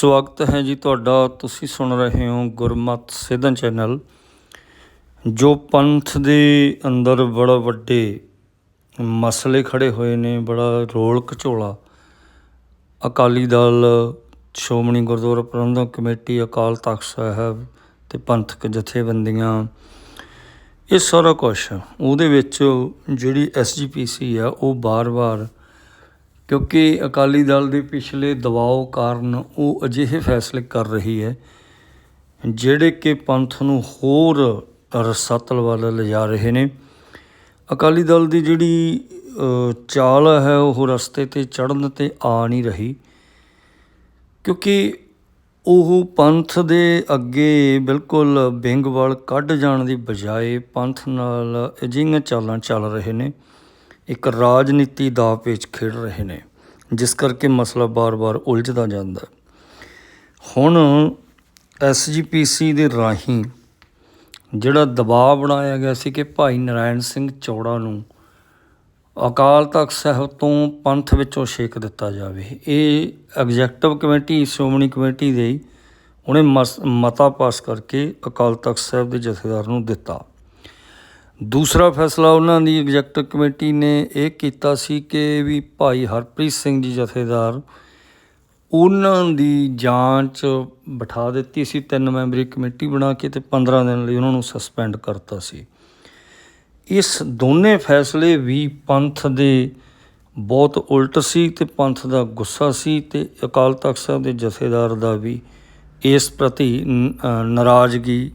ਸਵਾਗਤ ਹੈ ਜੀ ਤੁਹਾਡਾ। ਤੁਸੀਂ ਸੁਣ ਰਹੇ ਹੋ ਗੁਰਮਤ ਸਿੱਧਨ ਚੈਨਲ। ਜੋ ਪੰਥ ਦੇ ਅੰਦਰ ਬੜਾ ਵੱਡੇ ਮਸਲੇ ਖੜੇ ਹੋਏ ਨੇ, ਬੜਾ ਰੋਲ ਘਚੋਲਾ ਅਕਾਲੀ ਦਲ, ਸ਼੍ਰੋਮਣੀ ਗੁਰਦੁਆਰਾ ਪ੍ਰਬੰਧਕ ਕਮੇਟੀ, ਅਕਾਲ ਤਖਤ ਸਾਹਿਬ ਤੇ ਪੰਥਕ ਜਥੇਬੰਦੀਆਂ, ਇਹ ਸਾਰਾ ਕੁਛ ਉਹਦੇ ਵਿੱਚ ਜਿਹੜੀ ਐਸਜੀਪੀਸੀ ਆ, ਉਹ ਬਾਰ-ਬਾਰ ਕਿਉਂਕਿ ਅਕਾਲੀ ਦਲ ਦੇ ਪਿਛਲੇ ਦਬਾਅ ਕਾਰਨ ਉਹ ਅਜਿਹੇ ਫੈਸਲੇ ਕਰ ਰਹੀ ਹੈ, ਜਿਹੜੇ ਕਿ ਪੰਥ ਨੂੰ ਹੋਰ ਰਸਤਲ ਵੱਲ ਲਿਜਾ ਰਹੇ ਨੇ। ਅਕਾਲੀ ਦਲ ਦੀ ਜਿਹੜੀ ਚਾਲ ਹੈ, ਉਹ ਰਸਤੇ ਤੇ ਚੜ੍ਹਨ ਤੇ ਆ ਨਹੀਂ ਰਹੀ। ਕਿਉਂਕਿ ਉਹ ਪੰਥ ਦੇ ਅੱਗੇ ਬਿਲਕੁਲ ਬਿੰਗਵਾਲ ਕੱਢ ਜਾਣ ਦੀ ਬਜਾਏ ਪੰਥ ਨਾਲ ਅਜਿਹੀਆਂ ਚਾਲਾਂ ਚੱਲ ਰਹੇ ਨੇ। ਇੱਕ ਰਾਜਨੀਤੀ ਦਾ ਪੇਚ ਖੇਡ ਰਹੇ ਨੇ। ਜਿਸ ਕਰਕੇ ਮਸਲਾ ਬਾਰ-ਬਾਰ ਉਲਝਦਾ ਜਾਂਦਾ ਹੈ। ਹੁਣ ਐਸਜੀਪੀਸੀ ਦੇ ਰਾਹੀਂ ਜਿਹੜਾ ਦਬਾਅ ਬਣਾਇਆ ਗਿਆ ਸੀ ਕਿ ਭਾਈ ਨਰਾਇਣ ਸਿੰਘ ਚੌੜਾ ਨੂੰ ਅਕਾਲ ਤਖਤ ਸਾਹਿਬ ਤੋਂ ਪੰਥ ਵਿੱਚੋਂ ਛੇਕ ਦਿੱਤਾ ਜਾਵੇ ਇਹ ਐਗਜ਼ੈਕਟਿਵ ਕਮੇਟੀ, ਸ਼੍ਰੋਮਣੀ ਕਮੇਟੀ ਦੇ ਉਹਨੇ ਮਸ- ਮਤਾ ਪਾਸ ਕਰਕੇ ਅਕਾਲ ਤਖਤ ਸਾਹਿਬ ਦੇ ਜਥੇਦਾਰ ਨੂੰ ਦਿੱਤਾ ਦੂਸਰਾ ਫੈਸਲਾ, ਉਹਨਾਂ ਦੀ ਐਗਜ਼ੈਕਟਿਵ ਕਮੇਟੀ ਨੇ ਇਹ ਕੀਤਾ ਸੀ ਕਿ ਵੀ ਭਾਈ ਹਰਪ੍ਰੀਤ ਸਿੰਘ ਜੀ ਜਥੇਦਾਰ ਉਹਨਾਂ ਦੀ ਜਾਂਚ ਬਿਠਾ ਦਿੱਤੀ ਸੀ, ਤਿੰਨ ਮੈਂਬਰੀ ਕਮੇਟੀ ਬਣਾ ਕੇ ਤੇ 15 ਦਿਨ ਲਈ ਉਹਨਾਂ ਨੂੰ ਸਸਪੈਂਡ ਕਰਤਾ ਸੀ। ਇਸ ਦੋਨੇ ਫੈਸਲੇ ਵੀ ਪੰਥ ਦੇ ਬਹੁਤ ਉਲਟ ਸੀ ਤੇ ਪੰਥ ਦਾ ਗੁੱਸਾ ਸੀ ਤੇ ਅਕਾਲ ਤਖਤ ਸਾਹਿਬ ਦੇ ਜਥੇਦਾਰ ਦਾ ਵੀ ਇਸ ਪ੍ਰਤੀ ਨਾਰਾਜ਼ਗੀ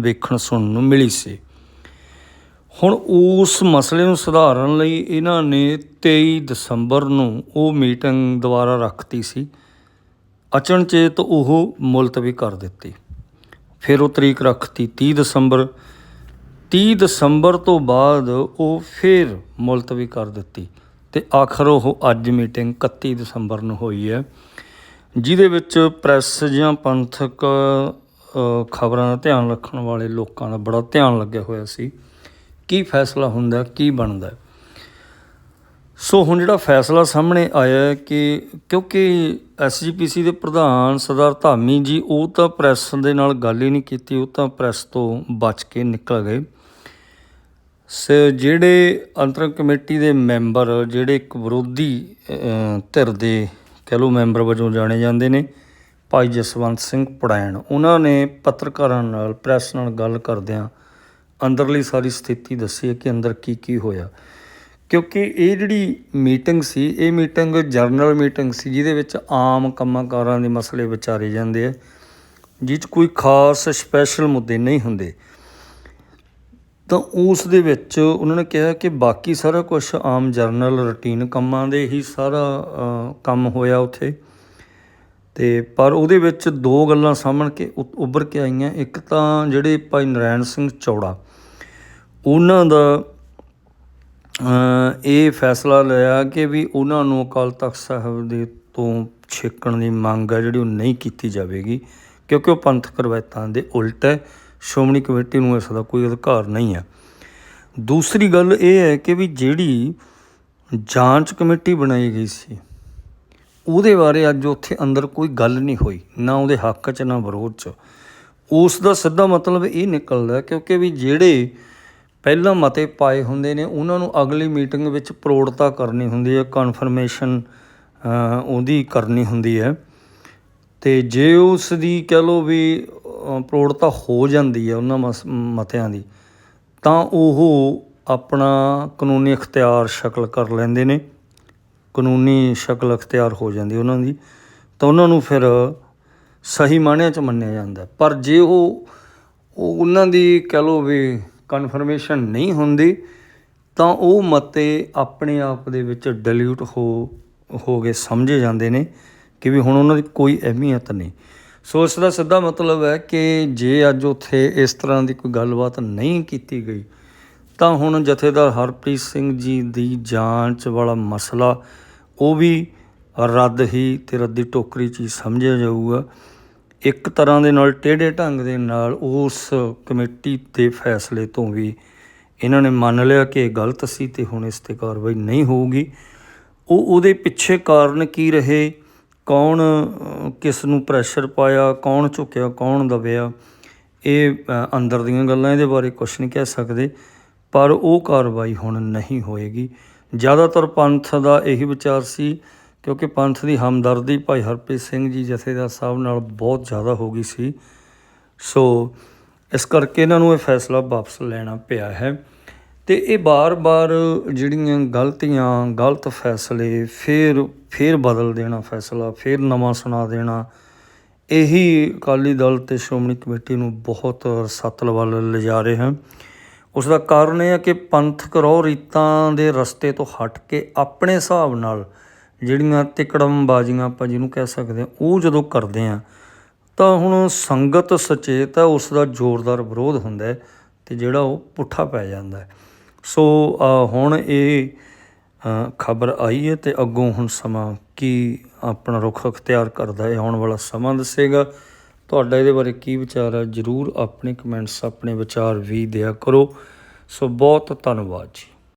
ਵੇਖਣ ਸੁਣਨ ਨੂੰ ਮਿਲੀ ਸੀ। ਹੁਣ ਉਸ ਮਸਲੇ ਨੂੰ ਸੁਧਾਰਨ ਲਈ ਇਹਨਾਂ ਨੇ 23 ਦਸੰਬਰ ਨੂੰ ਉਹ ਮੀਟਿੰਗ ਦੁਬਾਰਾ ਰੱਖਤੀ ਸੀ। ਅਚਨਚੇਤ ਉਹ ਮੁਲਤਵੀ ਕਰ ਦਿੱਤੀ। ਫਿਰ ਉਹ ਤਰੀਕ ਰੱਖਤੀ 30 ਦਸੰਬਰ। 30 ਦਸੰਬਰ ਤੋਂ ਬਾਅਦ ਉਹ ਫਿਰ ਮੁਲਤਵੀ ਕਰ ਦਿੱਤੀ ਤੇ ਆਖਰ ਉਹ ਅੱਜ ਮੀਟਿੰਗ 31 ਦਸੰਬਰ ਨੂੰ ਹੋਈ ਹੈ, ਜਿਹਦੇ ਵਿੱਚ ਪ੍ਰੈਸ ਜਾਂ ਪੰਥਕ ਖਬਰਾਂ ਦਾ ਧਿਆਨ ਰੱਖਣ ਵਾਲੇ ਲੋਕਾਂ ਦਾ ਬੜਾ ਧਿਆਨ ਲੱਗਿਆ ਹੋਇਆ ਸੀ। ਕੀ ਫੈਸਲਾ ਹੁੰਦਾ, ਕੀ ਬਣਦਾ। ਸੋ ਹੁਣ ਜਿਹੜਾ ਫੈਸਲਾ ਸਾਹਮਣੇ ਆਇਆ ਕਿ ਕਿਉਂਕਿ ਐਸਜੀਪੀਸੀ ਦੇ ਪ੍ਰਧਾਨ ਸਰਦਾਰ ਧਾਮੀ ਜੀ, ਉਹ ਤਾਂ ਪ੍ਰੈਸ ਦੇ ਨਾਲ ਗੱਲ ਹੀ ਨਹੀਂ ਕੀਤੀ, ਉਹ ਤਾਂ ਪ੍ਰੈਸ ਤੋਂ ਬਚ ਕੇ ਨਿਕਲ ਗਏ। ਸ ਜਿਹੜੇ ਅੰਤਰੰਗ ਕਮੇਟੀ ਦੇ ਮੈਂਬਰ, ਜਿਹੜੇ ਇੱਕ ਵਿਰੋਧੀ ਧਿਰ ਦੇ ਕਹਿ ਲਓ ਮੈਂਬਰ ਵਜੋਂ ਜਾਣੇ ਜਾਂਦੇ ਨੇ, ਭਾਈ ਜਸਵੰਤ ਸਿੰਘ ਪੜੈਣ, ਉਹਨਾਂ ਨੇ ਪੱਤਰਕਾਰਾਂ ਨਾਲ, ਪ੍ਰੈਸ ਨਾਲ ਗੱਲ ਕਰਦਿਆਂ ਅੰਦਰਲੀ ਸਾਰੀ ਸਥਿਤੀ ਦੱਸੀ ਹੈ ਕਿ ਅੰਦਰ ਕੀ ਕੀ ਹੋਇਆ। ਕਿਉਂਕਿ ਇਹ ਜਿਹੜੀ ਮੀਟਿੰਗ ਸੀ, ਇਹ ਮੀਟਿੰਗ ਜਰਨਲ ਮੀਟਿੰਗ ਸੀ, ਜਿਹਦੇ ਵਿੱਚ ਆਮ ਕੰਮਾਂ ਕਾਰਾਂ ਦੇ ਮਸਲੇ ਵਿਚਾਰੇ ਜਾਂਦੇ ਆ, ਜਿਹ 'ਚ ਕੋਈ ਖਾਸ ਸਪੈਸ਼ਲ ਮੁੱਦੇ ਨਹੀਂ ਹੁੰਦੇ। ਤਾਂ ਉਸ ਦੇ ਵਿੱਚ ਉਹਨਾਂ ਨੇ ਕਿਹਾ ਕਿ ਬਾਕੀ ਸਾਰਾ ਕੁਝ ਆਮ ਜਰਨਲ ਰੁਟੀਨ ਕੰਮਾਂ ਦੇ ਹੀ ਸਾਰਾ ਕੰਮ ਹੋਇਆ ਉੱਥੇ। ਤੇ ਪਰ ਉਹਦੇ ਵਿੱਚ ਦੋ ਗੱਲਾਂ ਸਾਹਮਣ ਕੇ ਉ- ਉੱਭਰ ਕੇ ਆਈਆਂ। ਇੱਕ ਤਾਂ ਜਿਹੜੇ ਭਾਈ ਨਰਾਇਣ ਸਿੰਘ ਚੌੜਾ ਉਹਨਾਂ ਦਾ ਇਹ ਫੈਸਲਾ ਲਿਆ ਕਿ ਵੀ ਉਹਨਾਂ ਨੂੰ ਅਕਾਲ ਤਖਤ ਸਾਹਿਬ ਦੇ ਤੋਂ ਛੇਕਣ ਦੀ ਮੰਗ ਹੈ ਜਿਹੜੀ ਉਹ ਨਹੀਂ ਕੀਤੀ ਜਾਵੇਗੀ, ਕਿਉਂਕਿ ਉਹ ਪੰਥਕ ਰਵਾਇਤਾਂ ਦੇ ਉਲਟ ਹੈ। ਸ਼੍ਰੋਮਣੀ ਕਮੇਟੀ ਨੂੰ ਇਸ ਦਾ ਕੋਈ ਅਧਿਕਾਰ ਨਹੀਂ ਹੈ। ਦੂਸਰੀ ਗੱਲ ਇਹ ਹੈ ਕਿ ਵੀ ਜਿਹੜੀ ਜਾਂਚ ਕਮੇਟੀ ਬਣਾਈ ਗਈ ਸੀ, ਉਹਦੇ ਬਾਰੇ ਅੱਜ ਉੱਥੇ ਅੰਦਰ ਕੋਈ ਗੱਲ ਨਹੀਂ ਹੋਈ, ਨਾ ਉਹਦੇ ਹੱਕ 'ਚ, ਨਾ ਵਿਰੋਧ 'ਚ। ਉਸ ਦਾ ਸਿੱਧਾ ਮਤਲਬ ਇਹ ਨਿਕਲਦਾ ਕਿਉਂਕਿ ਵੀ ਜਿਹੜੇ ਪਹਿਲਾਂ ਮਤੇ ਪਾਏ ਹੁੰਦੇ ਨੇ, ਉਹਨਾਂ ਨੂੰ ਅਗਲੀ ਮੀਟਿੰਗ ਵਿੱਚ ਪ੍ਰੋੜਤਾ ਕਰਨੀ ਹੁੰਦੀ ਹੈ ਕਨਫਰਮੇਸ਼ਨ ਉਹਦੀ ਕਰਨੀ ਹੁੰਦੀ ਹੈ। ਤੇ ਜੇ ਉਸ ਦੀ ਕਹਿ ਲਓ ਵੀ ਪ੍ਰੋੜਤਾ ਹੋ ਜਾਂਦੀ ਹੈ ਉਹਨਾਂ ਮਸ- ਮਤਿਆਂ ਦੀ, ਤਾਂ ਉਹ ਆਪਣਾ ਕਾਨੂੰਨੀ ਅਖਤਿਆਰ ਸ਼ਕਲ ਕਰ ਲੈਂਦੇ ਨੇ। ਕਾਨੂੰਨੀ ਸ਼ਕਲ ਅਖਤਿਆਰ ਹੋ ਜਾਂਦੀ ਉਹਨਾਂ ਦੀ, ਤਾਂ ਉਹਨਾਂ ਨੂੰ ਫਿਰ ਸਹੀ ਮਾਣਿਆਂ 'ਚ ਮੰਨਿਆ ਜਾਂਦਾ। ਪਰ ਜੇ ਉਹ ਉਹਨਾਂ ਦੀ ਕਹਿ ਲਓ ਵੀ ਕਨਫਰਮੇਸ਼ਨ ਨਹੀਂ ਹੁੰਦੀ, ਤਾਂ ਉਹ ਮਤੇ ਆਪਣੇ ਆਪ ਦੇ ਵਿੱਚ ਡਿਲੀਟ ਹੋ ਹੋ ਗਏ, ਸਮਝੇ ਜਾਂਦੇ ਨੇ ਕਿ ਵੀ ਹੁਣ ਉਹਨਾਂ ਦੀ ਕੋਈ ਅਹਿਮੀਅਤ ਨਹੀਂ। ਸੋ ਇਸ ਦਾ ਸਿੱਧਾ ਮਤਲਬ ਹੈ ਕਿ ਜੇ ਅੱਜ ਉੱਥੇ ਇਸ ਤਰ੍ਹਾਂ ਦੀ ਕੋਈ ਗੱਲਬਾਤ ਨਹੀਂ ਕੀਤੀ ਗਈ, ਤਾਂ ਹੁਣ ਜਥੇਦਾਰ ਹਰਪ੍ਰੀਤ ਸਿੰਘ ਜੀ ਦੀ ਜਾਂਚ ਵਾਲਾ ਮਸਲਾ ਉਹ ਵੀ ਰੱਦ ਹੀ ਤੇ ਰੱਦੀ ਟੋਕਰੀ 'ਚ ਹੀ ਸਮਝਿਆ ਜਾਊਗਾ। ਇੱਕ ਤਰ੍ਹਾਂ ਦੇ ਨਾਲ ਟੇਢੇ ਢੰਗ ਦੇ ਨਾਲ ਉਸ ਕਮੇਟੀ ਦੇ ਫੈਸਲੇ ਤੋਂ ਵੀ ਇਹਨਾਂ ਨੇ ਮੰਨ ਲਿਆ ਕਿ ਇਹ ਗਲਤ ਸੀ ਤੇ ਹੁਣ ਇਸ ਤੇ ਕਾਰਵਾਈ ਨਹੀਂ ਹੋਊਗੀ। ਉਹ ਉਹਦੇ ਪਿੱਛੇ ਕਾਰਨ ਕੀ ਰਹੇ? ਕੌਣ ਕਿਸ ਨੂੰ ਪ੍ਰੈਸ਼ਰ ਪਾਇਆ? ਕੌਣ ਝੁਕਿਆ? ਕੌਣ ਦਬਿਆ? ਇਹ ਅੰਦਰ ਦੀਆਂ ਗੱਲਾਂ ਇਹਦੇ ਬਾਰੇ ਕੁਝ ਨਹੀਂ ਕਹਿ ਸਕਦੇ, ਪਰ ਉਹ ਕਾਰਵਾਈ ਹੁਣ ਨਹੀਂ ਹੋਏਗੀ। ਜ਼ਿਆਦਾਤਰ ਪੰਥ ਦਾ ਇਹੀ ਵਿਚਾਰ ਸੀ ਕਿਉਂਕਿ ਪੰਥ ਦੀ ਹਮਦਰਦੀ ਭਾਈ ਹਰਪ੍ਰੀਤ ਸਿੰਘ ਜੀ ਜਥੇਦਾਰ ਸਾਹਿਬ ਨਾਲ ਬਹੁਤ ਜ਼ਿਆਦਾ ਹੋ ਗਈ ਸੀ। ਸੋ ਇਸ ਕਰਕੇ ਇਹਨਾਂ ਨੂੰ ਇਹ ਫੈਸਲਾ ਵਾਪਸ ਲੈਣਾ ਪਿਆ ਹੈ। ਤੇ ਇਹ ਬਾਰ-ਬਾਰ ਜਿਹੜੀਆਂ ਗਲਤੀਆਂ, ਗਲਤ ਫੈਸਲੇ, ਫੇਰ ਫੇਰ ਬਦਲ ਦੇਣਾ ਫੈਸਲਾ, ਫੇਰ ਨਵਾਂ ਸੁਣਾ ਦੇਣਾ, ਇਹੀ ਅਕਾਲੀ ਦਲ ਤੇ ਸ਼੍ਰੋਮਣੀ ਕਮੇਟੀ ਨੂੰ ਬਹੁਤ ਸੱਤਲ ਵੱਲ ਲਿਜਾ ਰਹੇ ਹਨ। ਉਸ ਦਾ ਕਾਰਨ ਇਹ ਹੈ ਕਿ ਪੰਥਕ ਰੋਹ ਰੀਤਾਂ ਦੇ ਰਸਤੇ ਤੋਂ ਹਟ ਕੇ ਆਪਣੇ ਹਿਸਾਬ ਨਾਲ ਜਿਹੜੀਆਂ ਤਿਕੜਮਬਾਜ਼ੀਆਂ ਆਪਾਂ ਜਿਹਨੂੰ ਕਹਿ ਸਕਦੇ ਹਾਂ, ਉਹ ਜਦੋਂ ਕਰਦੇ ਆ ਤਾਂ ਹੁਣ ਸੰਗਤ ਸੁਚੇਤ ਹੈ, ਉਸ ਦਾ ਜ਼ੋਰਦਾਰ ਵਿਰੋਧ ਹੁੰਦਾ ਹੈ ਤੇ ਜਿਹੜਾ ਉਹ ਪੁੱਠਾ ਪੈ ਜਾਂਦਾ ਹੈ। ਸੋ ਹੁਣ ਇਹ ਖਬਰ ਆਈ ਹੈ ਤੇ ਅੱਗੋਂ ਹੁਣ ਸਮਾਂ ਕੀ ਆਪਣਾ ਰੁਖ ਅਖਤਿਆਰ ਕਰਦਾ ਹੈ ਆਉਣ ਵਾਲਾ ਸਮਾਂ ਦੱਸੇਗਾ। ਤੁਹਾਡਾ ਇਹਦੇ ਬਾਰੇ ਕੀ ਵਿਚਾਰ ਹੈ, ਜਰੂਰ ਆਪਣੇ ਕਮੈਂਟਸ, ਆਪਣੇ ਵਿਚਾਰ ਵੀ ਦਿਆ ਕਰੋ। ਸੋ, ਬਹੁਤ ਧੰਨਵਾਦ ਜੀ।